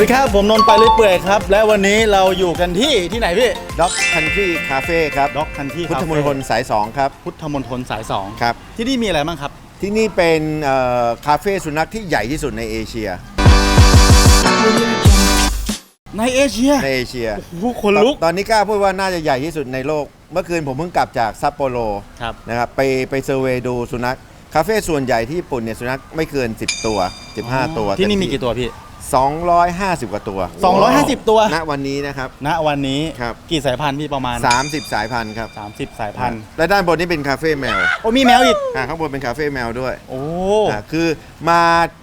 สวัสดีครับ ผมนนท์ไปเรื่อยเปื่อยครับ และวันนี้เราอยู่กันที่ที่ไหนพี่ด็อกคันทรีคาเฟ่ครับด็อกคันที่พุทธมณฑลสาย 2 ครับ พุทธมณฑลสายสองครับ ที่นี่มีอะไรบ้างครับ ที่นี่เป็นเอ่อคาเฟ่สุนัขที่ใหญ่ที่สุดในเอเชีย ในเอเชียในเอเชียโอ้โหคนลุกตอนตอนนี้กล้าพูดว่าน่าจะใหญ่ที่สุดในโลก เมื่อคืนผมเพิ่งกลับจากซัปโปโรครับนะครับไปไปเซอร์เวย์ดูสุนัขคาเฟ่ส่วนใหญ่ที่ญี่ปุ่นเนี่ยสุนัขไม่เกิน 10 ตัว 15 ตัว ที่นี่มีกี่ตัวพี่ 250 กว่าตัว 250 ตัว ณ วันนี้นะครับ ณ วันนี้ครับ กี่สายพันธุ์พี่ประมาณ 30 สายพันธุ์ครับ30 สายพันธุ์และด้านบนนี้เป็นคาเฟ่แมวโอ้มีแมวอีก อ่าข้างบนเป็นคาเฟ่แมวด้วยโอ้ อ่าคือมา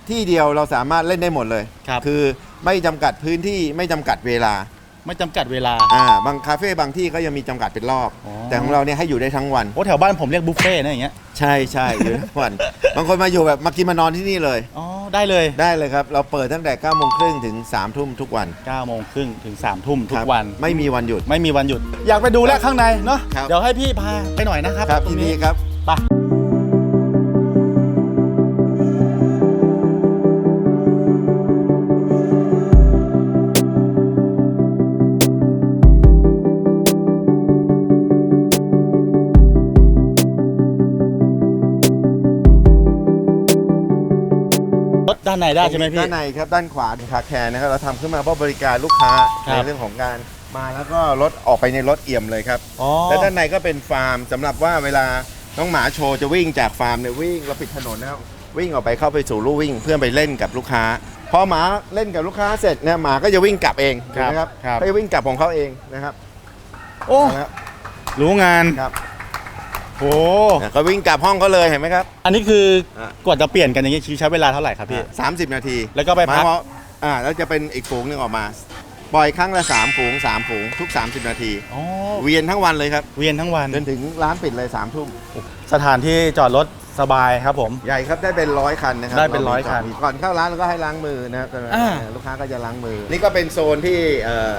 ที่เดียวเราสามารถเล่นได้หมดเลยครับ อไม่จำกัดพื้นที่ไม่จำกัดเวลาไม่จำกัดเวลา อ่าบางคาเฟ่บางที่ก็ยังมีจำกัดเป็นรอบ อ๋อ แต่ของเราเนี่ยให้อยู่ได้ทั้งวัน โอ้แถวบ้านผมเรียกบุฟเฟ่ต์นะอย่างเงี้ย ใช่ใช่อยู่ทั้งวัน บางคนมาอยู่แบบมากินมานอนที่นี่เลย อ๋อ ได้เลยได้เลยครับ เราเปิดตั้งแต่9ก้าโมงครึ่งถึง3ามทุ่มทุกวัน9โมงครึ่งถึง3ทุ่มทุคกรับวัน ไม่มีวันหยุด ไม่มีวันหยุด อยากไปดูแลวข้างในเนาะ ครับ เดี๋ยวให้พี่พาไปหน่อยนะครับครับตรยิงนดีครับ ด้านในได้ใช่ไหมพี่ ด้านในครับด้านขวาเป็นคาแคร์นะครับเราทำขึ้นมาเพื่อบริการลูกค้าครับ ในเรื่องของการมาแล้วก็รถออกไปในรถเอี่ยมเลยครับ อ๋อ และด้านในก็เป็นฟาร์มสำหรับว่าเวลาน้องหมาโชว์จะวิ่งจากฟาร์มเนี่ยวิ่งเราปิดถนนนะครับวิ่งออกไปเข้าไปสู่ลู่วิ่งเพื่อไปเล่นกับลูกค้าพอหมาเล่นกับลูกค้าเสร็จเนี่ยหมาก็จะวิ่งกลับเองถูกไหมครับครับ เขาจะวิ่งกลับของเขาเองนะครับโอ้ นะครับรู้งาน ครับ โอ้เนี่ยเขาวิ่งกลับห้องเขาเลยเห็นไหมครับ อันนี้คืออะกว่าจะเปลี่ยนกันอย่างนี้ใช้เวลาเท่าไหร่ครับพี่สามสิบนาทีแล้วก็ไปพัก หมายความว่าอ่าแล้วจะเป็นอีกฝูงหนึงออกมา ปล่อยครั้งละสามฝูงสามฝูงทุก 30 นาที อ๋อเวียนทั้งวันเลยครับเวียนทั้งวันจนถึงร้านปิดเลยสามทุ่มสถานที่จอดรถสบายครับผม ใหญ่ครับได้เป็นร้อยคันนะครัได้เป็นร้อยคันก่อนเข้าร้านเราก็ให้ล้างมือนะครับอ่า ลูกค้าก็จะล้างมือ นี่ก็เป็นโซนที่เอ่อ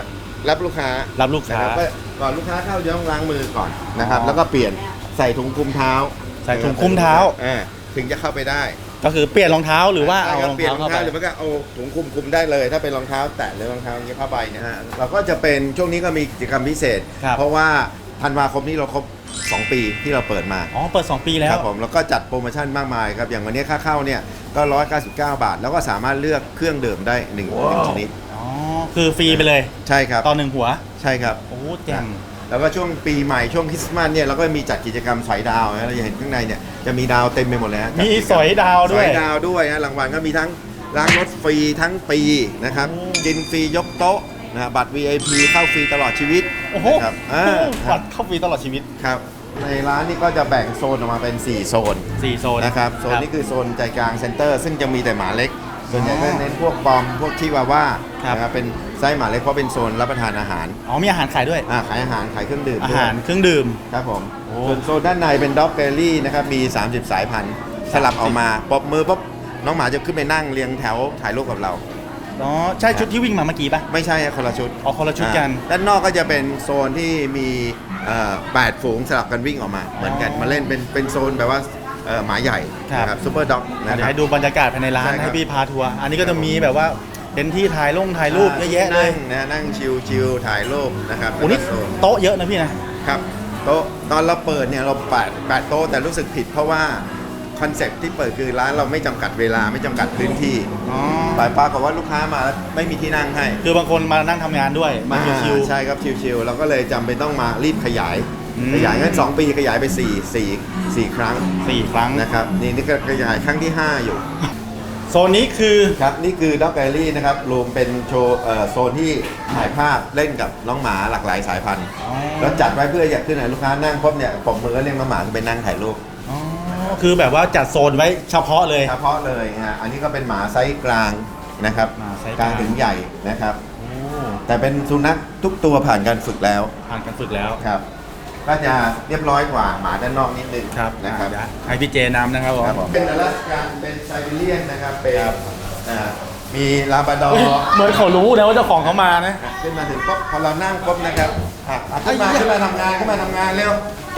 รับลูกค้า รับลูกค้านะครับก็ก่อนลูกค้าเข้าจะต้องล้างมือก่อนนะครับ อ๋อ แล้วก็เปลี่ยน ใส่ถุงคลุมเท้าใส่ถุงคลุมเท้า อ่าถึงจะเข้าไปได้ก็คือเปลี่ยนรองเท้าหรือว่าใช่เอาครบองเปลี่ยนเท้ารองเข้าไปเท้าหรือไม่ก็เอาถุงคลุมคลุมได้เลย ถ้าเป็นรองเท้าแตะหรือรองเท้าอย่างเงี้ยผ้าใบเนะฮะเราก็จะเป็นช่วงนี้ก็มีกิจกรรมพิเศษ ครับ เพราะว่าธันวาคมนี้เราครบ 2 ปีที่เราเปิดมา อ๋อเปิด 2 ปีแล้คว รับผมแล้วก็จัดโปรโมชั่นมากมายครับ อย่างวันนี้ค่าเข้าเนี่ยก็ 199 บาท แล้วก็สามารถเลือกเครื่องดื่มได้1นึ่งชนิด อ๋อคือฟรีไปเลยใช่ครับตอนหนึ่งหัว ใช่ครับ โอ้แจ่ม แล้วก็ช่วงปีใหม่ช่วงคริสต์มาสเนี่ยเราก็มีจัดกิจกรรมสอยดาวนะเราจะเห็นข้างในเนี่ยจะมีดาวเต็มไปหมดเลยฮะจัดมีกิจกรรสอยดาวด้วย สอยดาวด้วยนะรางวัลก็มีทั้งล้างรถฟรีทั้งปีนะครับโอ้กินฟรียกโต๊ะนะฮะบัตร VIP เข้าฟรีตลอดชีวิตโอ้โหนะครับอ่าคบัรัตบรเข้าฟรีตลอดชีวิตครับ ในร้านนี่ก็จะแบ่งโซนออกมาเป็น 4 โซน 4โซน นะครับโซนนี้คือโซนใจกลางเซ็นเตอร์ ซึ่งจะมีแต่หมาเล็ก ส่วนใหญ่ก็เน้นพวกปอมพวกชิวาว่าครับ นะครับเป็นไส้หมาเล็กเพราะเป็นโซนรับประทานอาหารอ๋อมีอาหารขายด้วย อ่าขายอาหารขายเครื่องดื่มอาด้วยหารเครื่องดื่ม ครับผมโอ้ ส่วนโซนด้านในเป็นด็อกเกอรี่นะครับมี 30 สายพันธุ์สลับออกมาปบมือปุ๊บน้องหมาจะขึ้นไปนั่งเรียงแถวถ่ายรูปกับเรา อ๋อใช่ชุดที่วิ่งมาเมื่อกี้ปะ ไม่ใช่ฮะคนละชุดอ๋อคนละชุดกัน อ่าด้านนอกก็จะเป็นโซนที่มีเอ่อแปดฝูงสลับกันวิ่งออกมา เหมือนกันอ๋อมาเล่นเป็นเป็นโซนแบบว่า เอ่อหมาใหญ่ครับ นะครับซูเปอร์ด็อกนะเดี๋ยวครับ ให้ดูบรรยากาศภายในร้านใช่ครับ ให้พี่พาทัวร์อันนี้ก็จะมีแบบว่าเป็นที่ถ่ายลงถ่ายรูปเยอะแยะเลยนั่งนะนั่งชิลชิลถ่ายรูปนะครับโอ้นี่แล้วก็โซนโต๊ะเยอะนะพี่นะ ครับโต๊ะตอนเราเปิดเนี่ยเราแปดแปดโต๊ะแต่รู้สึกผิดเพราะว่าคอนเซ็ปต์ที่เปิดคือร้านเราไม่จำกัดเวลาไม่จำกัดพื้นที่อ๋อ ปลายปรากฏว่าลูกค้ามาแล้วไม่มีที่นั่งให้คือบางคนมานั่งทำงานด้วยมาชิวใช่ครับชิวๆเราก็เลยจำเป็นต้องมารีบขยาย อืม ขยายงั้น2ปีขยายไป4 4 4ครั้งๆสี่ครั้งนะครับนี่นี่ก็ขยายครั้งที่ 5 อยู่ โซนนี้คือ ครับนี่คือด็อกแกลลี่นะครับรวมเป็นโชว์เอ่อโซนที่ถ่ายภาพเล่นกับน้องหมาหลากหลายสายพันธุ์อ๋อแล้วจัดไว้เพื่ออยากขึ้นไหนลูกค้านั่งปุ๊บเนี่ยผมมือก็เรียกน้องหมาขึ้นไปนั่งถ่ายรูปอ๋อคือแบบว่าจัดโซนไว้เฉพาะเลย เฉพาะเลยนะฮะอันนี้ก็เป็นหมาไซส์กลางนะครับหมาไซส์กกลาลางงถึงใหญ่นะครับ โอ้แต่เป็นสุนัขทุกตัวผ่านการฝึกแล้วผ่านการฝึกแล้ว ครับ ก็จะเรียบร้อยกว่าหมาด้านนอกนิดนึงครับนะครับอะให้พี่เจนำนะครับผมครับผมเป็นอลาสกันเป็นไซบีเรียนนะครับเป็นอ่ามีลาบราดอเฮ้ยร์เหมือนเขารู้นะว่าเจ้าของเขามานะขึ้นมาถึงปุ๊บพอเรานั่งปุ๊บนะครับอะอะขึ้นมาขึ้นมาทำงานขึ้นมาทำงานเร็ว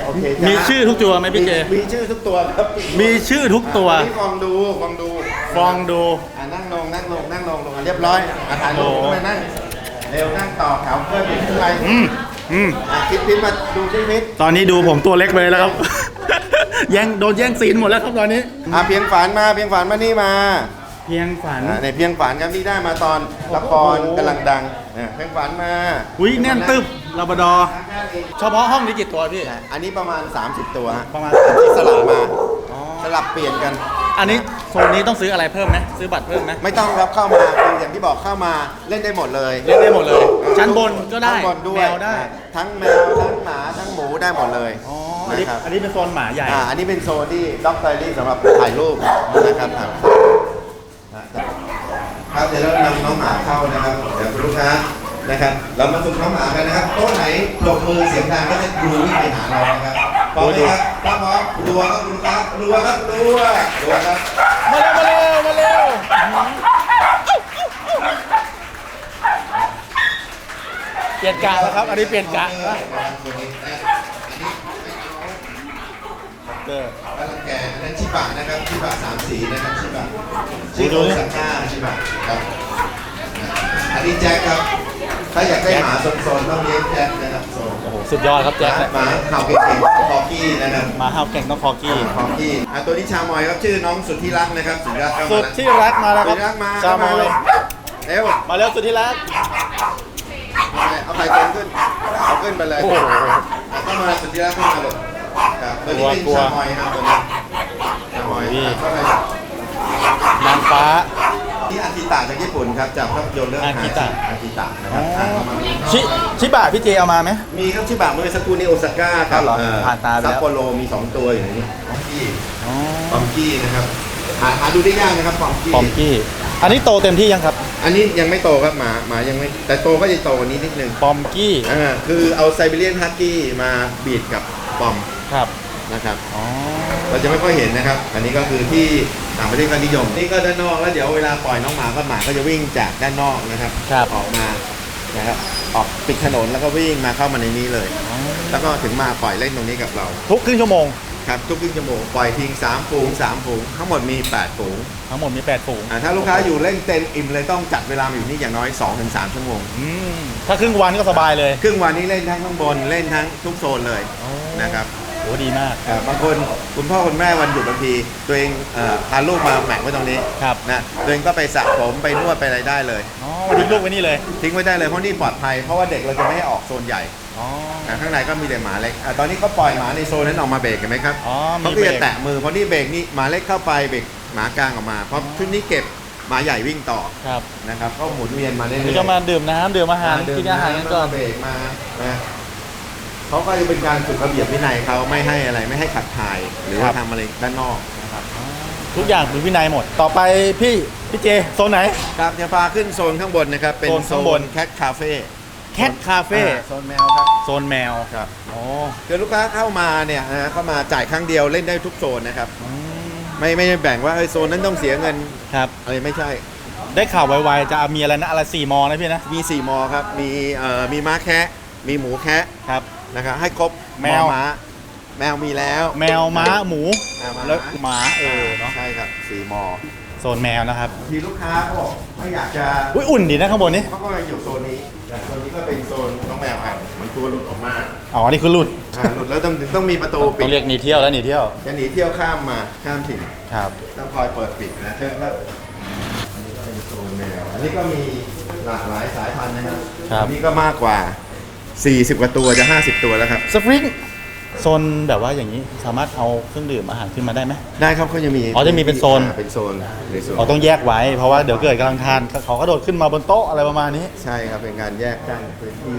โอเคจ้ะมีชื่อทุกตัวไหมพี่เจ มีชื่อทุกตัวครับ มีชื่อทุกตัวอันนี้ฟองดูฟองดูฟองดูอะนั่งลงนั่งลงนั่งลงลงอะเรียบร้อยอะถ่ายรูปโอ้โหทำไมนั่งเร็วนั่งต่อแถวเพื่อนเป็นอะไร อืมอืมอะคิดพิษมาดูที่พิษตอนนี้ดูผมตัวเล็กไปแล้วครับ แย่งโดนแย่งซีนหมดแล้วครับตอนนี้ อะเพียงฝันมาเพียงฝันมานี่มาเพียงฝัน อะในเพียงฝันครับนี่ได้มาตอนละครกำลังดังอะเพียงฝันมาอุ้ยแน่นตึบลาบราดอร์เฉพาะห้องนี้กี่ตัวพี่อะอันนี้ประมาณ 30 ตัวฮะประมาณ ที่สลับมาอ๋อสลับเปลี่ยนกัน อันนี้โซนนี้ต้องซื้ออะไรเพิ่มไหมซื้อบัตรเพิ่มไหมไม่ต้องครับเข้ามาคืออย่างที่บอกเข้ามาเล่นได้หมดเลย เล่นได้หมดเลย ชั้นบนก็ได้ชั้นบนด้วยแมวได้ ทั้งแมวทั้งหมาทั้งหมูได้หมดเลยอ๋ออันนี้นะครับ อันนี้เป็นโซนหมาใหญ่ อ่าอันนี้เป็นโซนที่ด็อกไตรี่สำหรับถ่ายรูปนะครับครับครับเดี๋ยวเรานำน้องหมาเข้านะครับเดี๋ยวคุณลูกค้านะครับ เรามาสุ่มน้องหมากันนะครับโต๊ะไหนปรบมือเสียงดังก็จะดูวิ่งไปหาเรานะครับพร้อมไหมครับพร้อมพร้อมรัวครับคุณลูกค้ารัวครับรัวรัวครับ มาเร็วมาเร็วมาเร็ว เปลี่ยนกะแล้วครับ อันนี้เปลี่ยนกะแล้วเออแล้วแกอันนั้นชิบะนะครับชิบะสามสีนะครับชิบะดูชื่อดูโอซาก้าชิบะครับอันนี้แจ็คครับ ถ้าอยากได้หมาโซนๆต้องเลี้ยงแจ็คนะครับโซนโอ้โหสุดยอดครับแจ็คหมาเห่าเก่งๆคอกี้นะครับมาห้าวแข่งต้องคอกี้คอกี้อะตัวนี้ชามอยครับชื่อน้องสุดที่รักนะครับสุดที่รักเข้าสุมาดที่รักมาแล้วสุคดรับที่รักมาชามอยเร็วมาแล้วสุดที่รัก เอาไข่เต็มขึ้นเอา ขึ้นไปเลยโอ้โหเข้ามาสุดที่รักเข้ามาเลยครับตัวนี้เป็นกลัวชามอยครับตัวนี้ชามอยโอ้ยเข้าไปนางฟ้านี่อากิตะจากญี่ปุ่นครับจากภาพยนตร์เรื่องอากิตะอากิตะนะคอ๋รัอบอ่านเข้ามาชิชิบะพี่เจเอามาไหมมีครับชิบะเมื่อสักครู่นี้โอซาก้าครับอ๋อเหรอเออผ่านตาไปแล้วซัปโปโรมี 2 ตัวอยู่ในนี้ปอมกี้อ๋อปอมกี้นะครับ หาหาดูได้ยากนะครับปอมกี้ปอมกี้อันนี้โตเต็มที่ยังครับ อันนี้ยังไม่โตครับหมาหมายังไม่แต่โตก็จะโตกว่านี้นิดนึงปอมกี้อ่าคือเอาไซบีเรียนฮัสกี้มาบีดกับปอมครับนะครับ อ๋อเราจะไม่ค่อยเห็นนะครับ อันนี้ก็คือที่ต่างประเทศก็นิยม นี่ก็ด้านนอกแล้วเดี๋ยวเวลาปล่อยน้องหมาก็หมาก็จะวิ่งจากด้านนอกนะครับครับออกมานะครับออกปิดถนนแล้วก็วิ่งมาเข้ามาในนี้เลยอ๋อแล้วก็ถึงมาปล่อยเล่นตรงนี้กับเรา ทุกครึ่งชั่วโมง ครับทุกครึ่งชั่วโมงปล่อยทิ้ง3ฝูง3ฝูงทั้งหมดมี8ฝูงทั้งหมดมี8ฝูงอ่าถ้าลูกค้าอยู่เล่นเต็มอิ่มเลยต้องจัดเวลามาอยู่นี่อย่างน้อย 2-3 ชั่วโมง อืมถ้าครึ่งวันก็สบายเลยครึ่งวันนี้เล่นทั้งข้างบนเล่นทั้งทุกโซนเลยอ๋อนะครับโหดีมากอ่าบางคนคุณพ่อคุณแม่วันหยุดบางทีตัวเองเอ่อพาลูกมาแหมกไว้ตรงนี้ครับนะตัวเองก็ไปสระผมไปนวดไปอะไรได้เลย อ๋อวันนี้ลูกไว้นี่เลย ทิ้งไว้ได้เลยเพราะนี่ปลอดภัยเพราะว่าเด็กเราจะไม่ให้ออกโซนใหญ่ อ๋ออ่าข้างในก็มีแต่หมาเล็กอ่าตอนนี้เขาปล่อยหมาในโซนนั้นออกมาเบรกเห็นไหมครับอ๋อเขามีก็เบรจะกแตะมือเพราะนี่เบรกนี่หมาเล็กเข้าไปเบรกหมากลางออกมาเพราะชุดนี้เก็บหมาใหญ่วิ่งต่อครับนะครับก็หมุนเวียนมาเรื่อยๆนี่ก็มาดื่มน้ำดื่มอาหารเดิกินอาหารกันก่อน เบรกมานะเขาก็จะเป็นการฝึกระเบียบวินัยเขาไม่ให้อะไรไม่ให้ขัดถ่าย หรือว่าทำอะไรด้านนอกนะครับทุกอย่างเป็นวินัยหมด ต่อไปพี่พี่เจโซนไหน ครับจะพาขึ้นโซนข้างบนนะครับ เป็นโซนข้างบนแคทคาเฟ่ แคทคาเฟ่โซนแมวครับ โซนแมวครับอ๋อคือลูกค้าเข้ามาเนี่ยนะเข้ามาจ่ายครั้งเดียวเล่นได้ทุกโซนนะครับอืมไม่ไม่ได้แบ่งว่าเอ้ยโซนนั้นต้องเสียเงินครับ อะไรไม่ใช่ ได้ข่าวไวๆจะมีอะไรนะอะไรสี่มอนะพี่นะ มี 4 มอครับ มีเอ่อมีม้าแคะมีหมูแคะครับ นะครับให้ครบแมว อม้า แมวมีแล้วแมวม้าหมู อ่าม้าแล้วหมาเออเนาะใช่ครับสี่มอโซนแมวนะครับทีลูกค้าเขาบอกไม่อยากจะอุ้ยอุ่นดีนะข้างบนนี้เขาก็มาอยู่โซนนี้ แต่โซนนี้ก็เป็นโซนน้องแมวอะมันตัวหลุดออกมาอ๋อ นี่คือหลุดอ่าหลุดแล้วต้องต้องมีประตูปิต้ดองเรียกหนีเที่ยวแล้วหนีเที่ยว จะหนีเที่ยวข้ามมาข้ามถิ่น ครับ ต้องคอยเปิดปิดนะเชิญครับอันนี้ก็เป็นโซนแมว อันนี้ก็มีหลากหลายสายพันธุ์นะครับครับ อันนี้ก็มากกว่า 40 กว่าตัวจะ 50 ตัวแล้วครับ สฟริง โซนแบบว่าอย่างนี้สามารถเอาเครื่องดื่มอาหารขึ้นมาได้ไหม ได้ครับเขาจะมีอ๋อจะมีเป็นโซน อ่าเป็นโซนในโซนเราต้องแยกไว้เพราะว่าเดี๋ยวเกิดกำลังทานเขาก็โดดขึ้นมาบนโต๊ะอะไรประมาณนี้ใช่ครับเป็นการแยกกั้นพื้นที่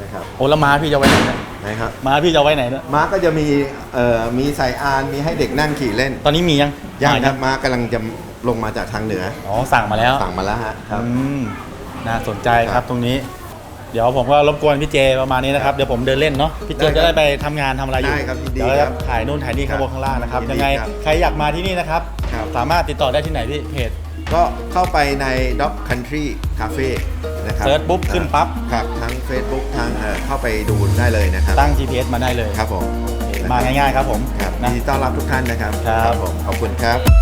นะครับโอ้แล้วม้าพี่จะไว้ไหนเนี่ยนะครับม้าพี่จะไว้ไหนเนี่ยม้าก็จะมีเอ่อมีใส่อานมีให้เด็กนั่งขี่เล่นตอนนี้มียังย่างมาครับม้ากำลังจะลงมาจากทางเหนืออ๋อสั่งมาแล้วสั่งมาแล้วฮะครับ อืมน่าสนใจคครัรับ บตรงนี้ เดี๋ยวผมก็รบกวนพี่เจประมาณนี้นะครับเดี๋ยวผมเดินเล่นเนาะพี่เจได้ครับจะได้ไปทำงานทำอะไรอยู่ได้ครับยินดีเดี๋ยวเราครัจะบถ่ายนู่นถ่ายนี่ข้างบนข้างล่างนะครับยินดียังไงครับใครอยากมาที่นี่นะครับ ครับ สามารถติดต่อได้ที่ไหนพี่เพจ ก็เข้าไปใน Dog Country Cafe นะครับเสิร์ชปุ๊บขึ้นปั๊บ ครับทั้ง Facebook ทั้งเอ่อเข้าไปดูได้เลยนะครับตั้ง GPS มาได้เลย ครับผมมาง่ายๆครับผมครับนะ ยินดีต้อนรับทุกท่านนะครับครับ ผมขอบคุณครับ